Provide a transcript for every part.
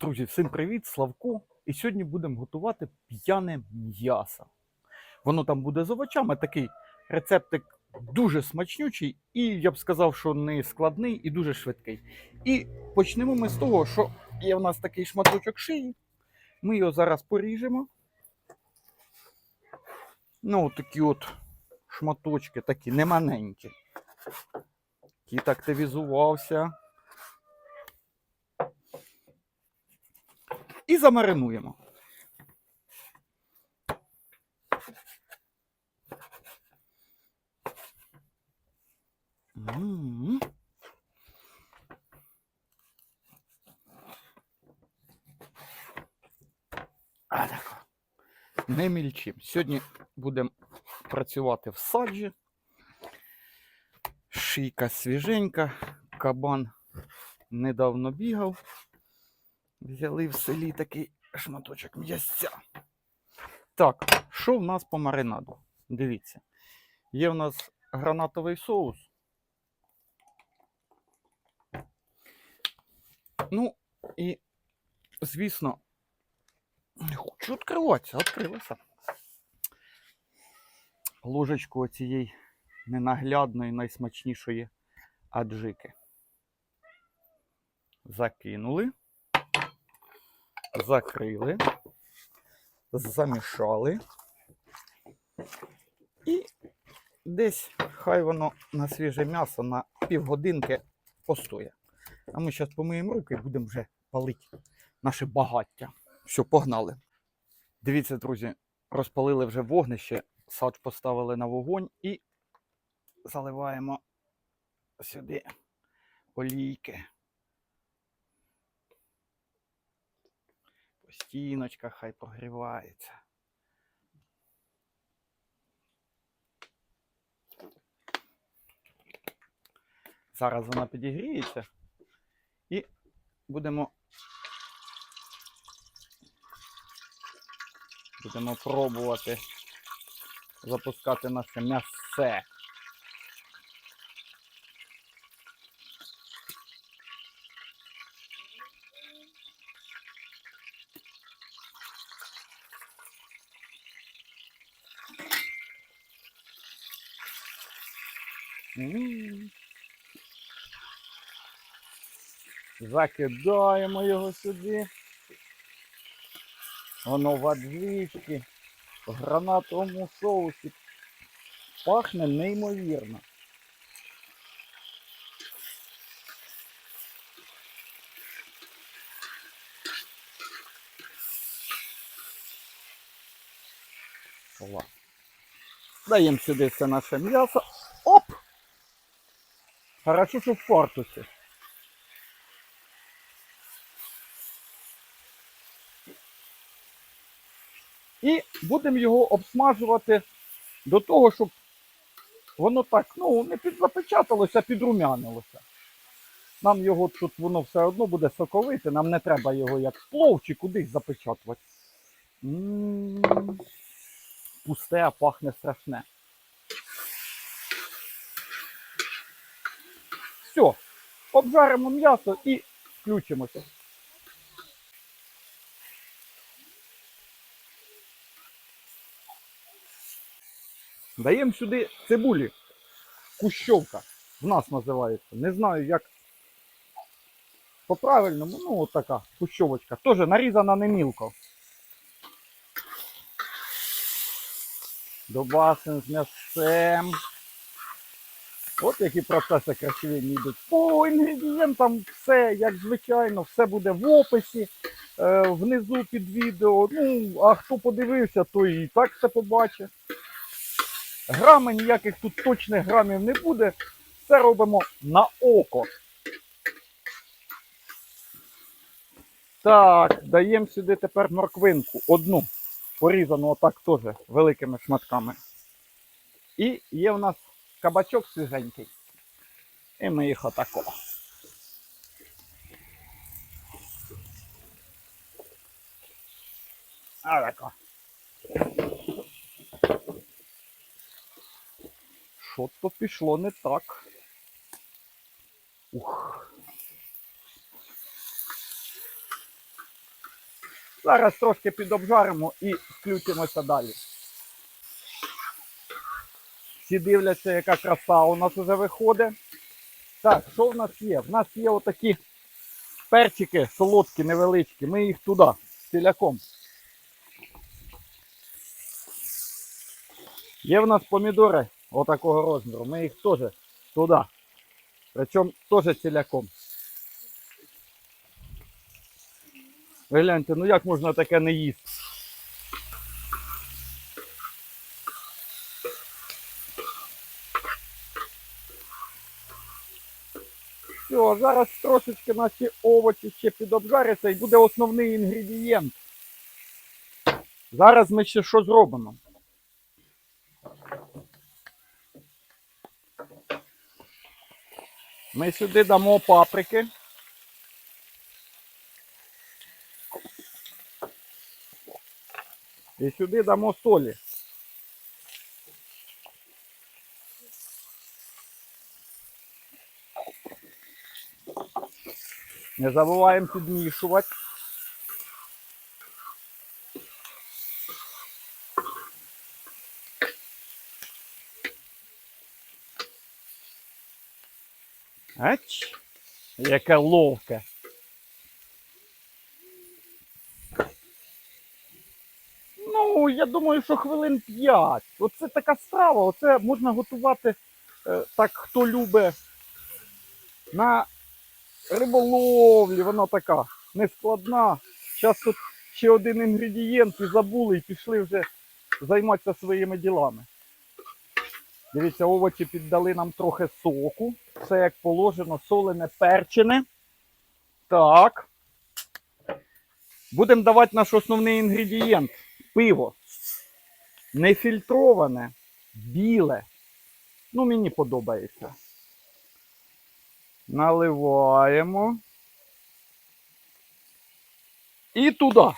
Друзі, всім привіт, Славко. І сьогодні будемо готувати п'яне м'ясо. Воно там буде з овочами, такий рецептик дуже смачнючий, і я б сказав, що не складний і дуже швидкий. І почнемо ми з того, що є в нас такий шматочок шиї. Ми його зараз поріжемо. Ну, такі от шматочки, такі немаленькі. Кіт активізувався. І замаринуємо. А, так. Не мільчим. Сьогодні будемо працювати в саджі. Шийка свіженька, кабан недавно бігав. Взяли в селі такий шматочок м'ясця. Так, що в нас по маринаду? Дивіться. Є в нас гранатовий соус. Ну, і, звісно, не хочу відкриватися, відкрилася. Ложечку оцієї ненаглядної, найсмачнішої аджики. Закинули закрили, замішали. І десь хай воно на свіже м'ясо на півгодинки постоє. А ми зараз помиємо руки і будемо вже палити наше багаття. Все, погнали. Дивіться, друзі, розпалили вже вогнище, садж поставили на вогонь і заливаємо сюди олійки. Стіночка хай прогрівається. Зараз вона підігріється і будемо будемо пробувати запускати наше м'ясе. Закидаємо його сюди. Воно в аджичці, в гранатовому соусі. Пахне неймовірно. Даємо сюди все наше м'ясо. Що в фортусі. І будемо його обсмажувати до того, щоб воно так, ну, не підзапечаталося, а підрумянилося. Нам його тут воно все одно буде соковите, нам не треба його як плов чи кудись запечатувати. М, Пусте, а пахне страшне. Все, обжаримо м'ясо і включимося. Даємо сюди цибулі. Кущовка. В нас називається. Не знаю, як по-правильному, ну от така кущовочка. Теж нарізана не мілко. Добасин з м'ясцем. От які процеси красиві йдуть. По інгредієнтам все, як звичайно, все буде в описі, е, внизу під відео. Ну, а хто подивився, той і так все побачить. Грами ніяких тут точних грамів не буде. Все робимо на око. Так, даємо сюди тепер морквинку. Одну. Порізану отак теж великими шматками. І є в нас кабачок свіженький. І ми їх отако. Отако. Що то пішло не так. Ух. Зараз трошки підобжаримо і включимося далі. Всі дивляться, яка краса у нас вже виходить. Так, що в нас є? В нас є отакі перчики солодкі, невеличкі. Ми їх туди, ціляком. Є в нас помідори отакого розміру. Ми їх теж туди. Причому теж ціляком. Ви гляньте, ну як можна таке не їсти? Все, зараз трошечки наші овочі ще підобжаряться і буде основний інгредієнт. Зараз ми ще що зробимо? Ми сюди дамо паприки. І сюди дамо солі. Не забуваємо підмішувати. Ач, яке ловке. Ну, я думаю, що хвилин 5. Оце така страва, оце можна готувати е, так, хто любить на риболовлі, вона така нескладна. Зараз тут ще один інгредієнт і забули і пішли вже займатися своїми ділами. Дивіться, овочі піддали нам трохи соку. Все як положено, солене, перчене. Так. Будемо давати наш основний інгредієнт пиво. Нефільтроване, біле. Ну, мені подобається. Наливаємо. І туди.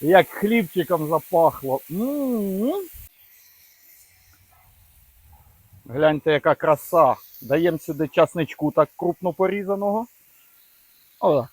Як хлібчиком запахло. М-м-м. Гляньте, яка краса. Даємо сюди часничку так крупно порізаного. О.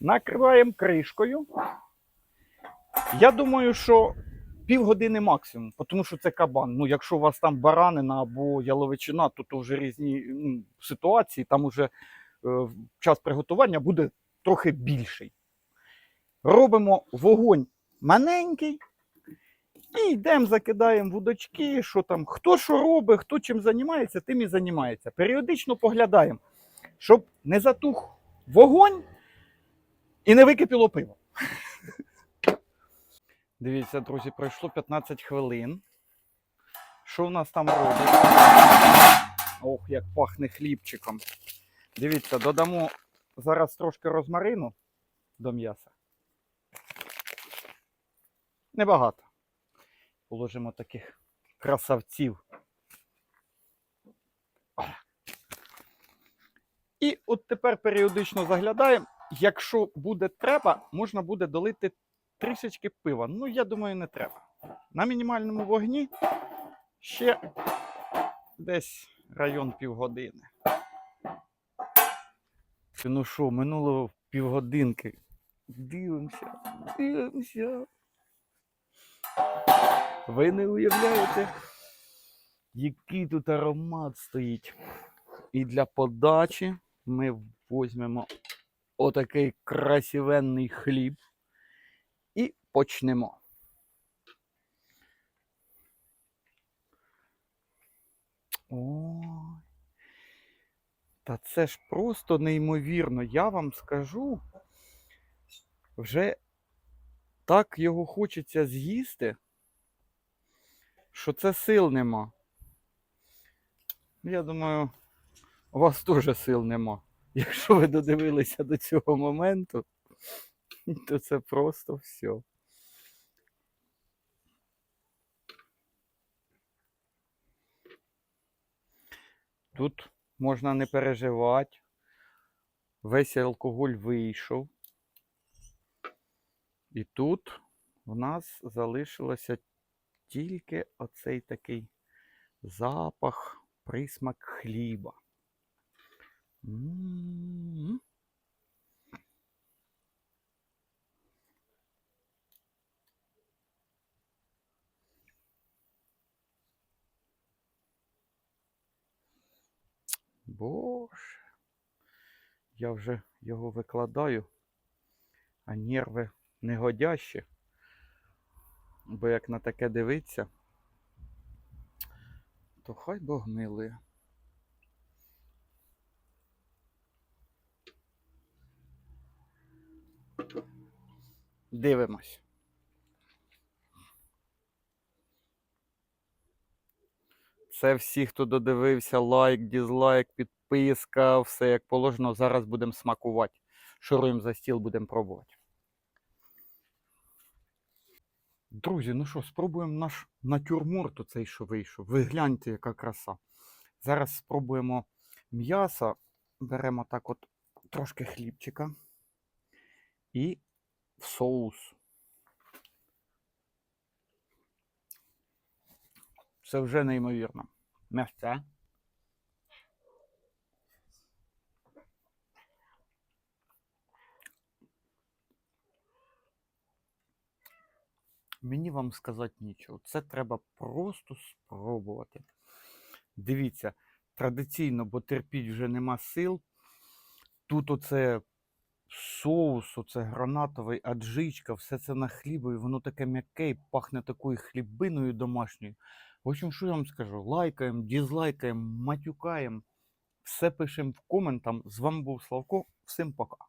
Накриваємо кришкою. Я думаю, що півгодини максимум, тому що це кабан. Ну, якщо у вас там баранина або яловичина, то, то вже різні ну, ситуації, там уже е, час приготування буде трохи більший. Робимо вогонь маленький і йдемо, закидаємо вудочки, що там, хто що робить, хто чим займається, тим і займається. Періодично поглядаємо, щоб не затух вогонь і не википіло пиво. Дивіться, друзі, пройшло 15 хвилин. Що в нас там робить? Ох, як пахне хлібчиком. Дивіться, додамо зараз трошки розмарину до м'яса. Небагато. Положимо таких красавців. І от тепер періодично заглядаємо. Якщо буде треба, можна буде долити трішечки пива. Ну, я думаю, не треба. На мінімальному вогні ще десь район півгодини. Ну що, минуло півгодинки. Дивимося, дивимося. Ви не уявляєте, який тут аромат стоїть. І для подачі ми візьмемо отакий красивенний хліб почнемо. Ой. Та це ж просто неймовірно. Я вам скажу, вже так його хочеться з'їсти, що це сил нема. Я думаю, у вас теж сил нема. Якщо ви додивилися до цього моменту, то це просто все. Тут можна не переживати. Весь алкоголь вийшов. І тут в нас залишилося тільки оцей такий запах присмак хліба. М. Боже. Я вже його викладаю, а нерви негодящі. Бо як на таке дивиться, то хай Бог милує. Дивимось. Це всі, хто додивився, лайк, дізлайк, підписка, все як положено. Зараз будемо смакувати. Шуруємо за стіл, будемо пробувати. Друзі, ну що, спробуємо наш натюрморт, оцей, що вийшов. Ви гляньте, яка краса. Зараз спробуємо м'ясо. Беремо так от трошки хлібчика і в соус. Це вже неймовірно. М'ясце. Мені вам сказати нічого. Це треба просто спробувати. Дивіться, традиційно, бо терпіть вже нема сил. Тут оце соус, оце гранатовий, аджичка, все це на хлібі, воно таке м'яке і пахне такою хлібиною домашньою. В общем, що я вам скажу? Лайкаємо, дізлайкаємо, матюкаємо. Все пишемо в коментам. З вами був Славко. Всім пока.